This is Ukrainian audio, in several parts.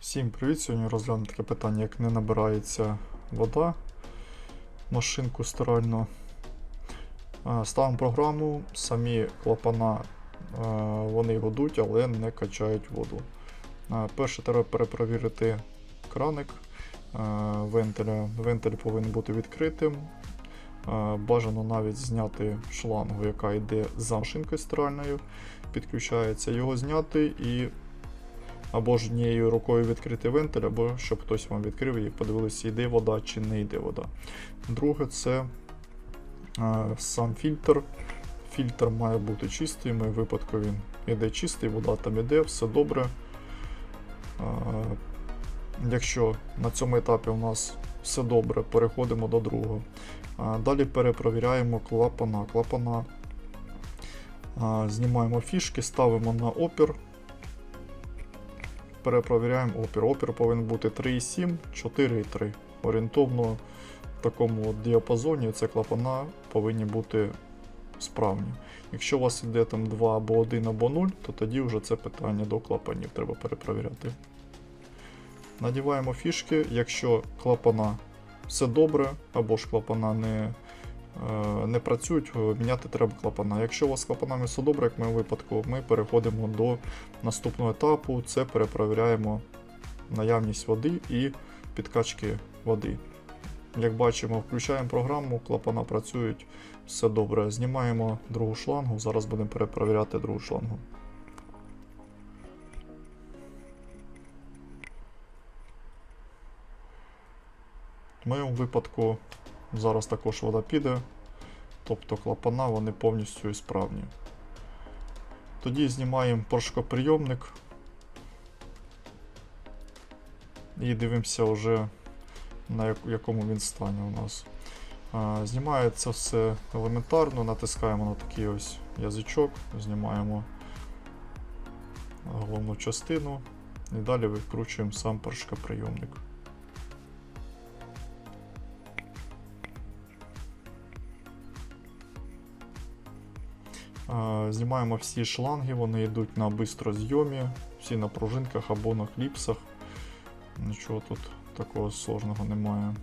Всім привіт! Сьогодні розглянемо таке питання, як не набирається вода машинку стиральну. Е, Ставимо програму, самі клапана е, вони ведуть, але не качають воду. Е, Перше треба перепровірити краник вентиля. Вентиль повинен бути відкритим. Бажано навіть зняти шлангу, яка йде за машинкою стиральною, підключається, його зняти і або ж однією рукою відкрити вентиль, або щоб хтось вам відкрив і подивилися, йде вода чи не йде вода. Друге, це е, сам фільтр. Фільтр має бути чистий, моєму випадку він іде чистий, вода там іде, все добре. Е, якщо на цьому етапі у нас все добре, переходимо до другого. Е, далі перепровіряємо клапана. Клапана е, знімаємо фішки, ставимо на опір перепровіряємо опір. Опір повинен бути 3,7, 4,3. Орієнтовно в такому діапазоні це клапана повинні бути справні. Якщо у вас йде там 2 або 1 або 0, то тоді вже це питання до клапанів треба перепровіряти. Надіваємо фішки, якщо клапана все добре, або ж клапана не, е, не працюють, е, міняти треба клапана. Якщо у вас з клапанами все добре, як в моєму випадку, ми переходимо до наступного етапу, це перепровіряємо наявність води і підкачки води. Як бачимо, включаємо програму, клапана працюють, все добре. Знімаємо другу шлангу, зараз будемо перепровіряти другу шлангу. В моєму випадку зараз також вода піде, тобто клапана вони повністю ісправні. Тоді знімаємо порошкоприйомник і дивимося вже на якому він стані у нас. Знімається все елементарно, натискаємо на такий ось язичок, знімаємо головну частину і далі викручуємо сам порошкоприйомник. Знімаємо всі шланги, вони йдуть на бистрозйомі, всі на пружинках або на кліпсах. Нічого тут такого сложного немає.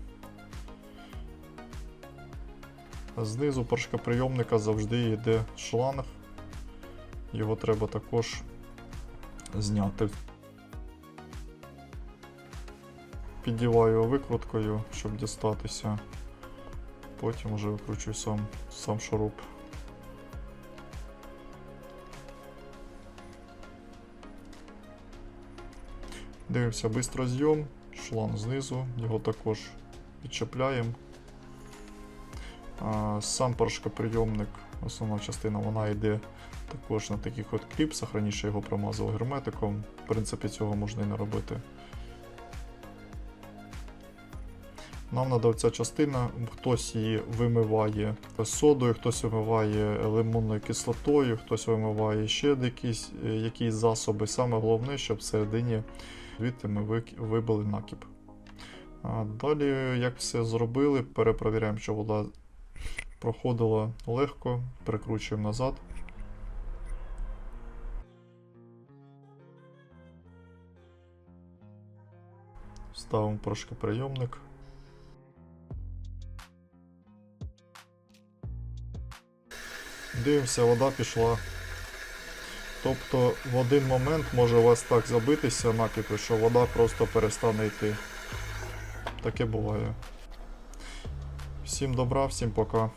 Знизу порошкоприйомника завжди йде шланг. Його треба також зняти. Піддіваю викруткою, щоб дістатися. Потім вже викручую сам, сам шуруп. Дивимося бистрозйом, шланг знизу, його також підчепляємо. Сам порошкоприйомник, основна частина, вона йде також на таких от кліпсах. Раніше його промазав герметиком. В принципі, цього можна і не робити. Нам треба ця частина, хтось її вимиває содою, хтось вимиває лимонною кислотою, хтось вимиває ще якісь, е, якісь засоби. Саме головне, щоб всередині звідти ми вибили накіп. Далі, як все зробили, перепровіряємо, що вода проходила легко, перекручуємо назад. Ставимо порошкоприйомник. Дивимося, вода пішла. Тобто в один момент може у вас так забитися накипи, що вода просто перестане йти. Таке буває. Всім добра, всім пока.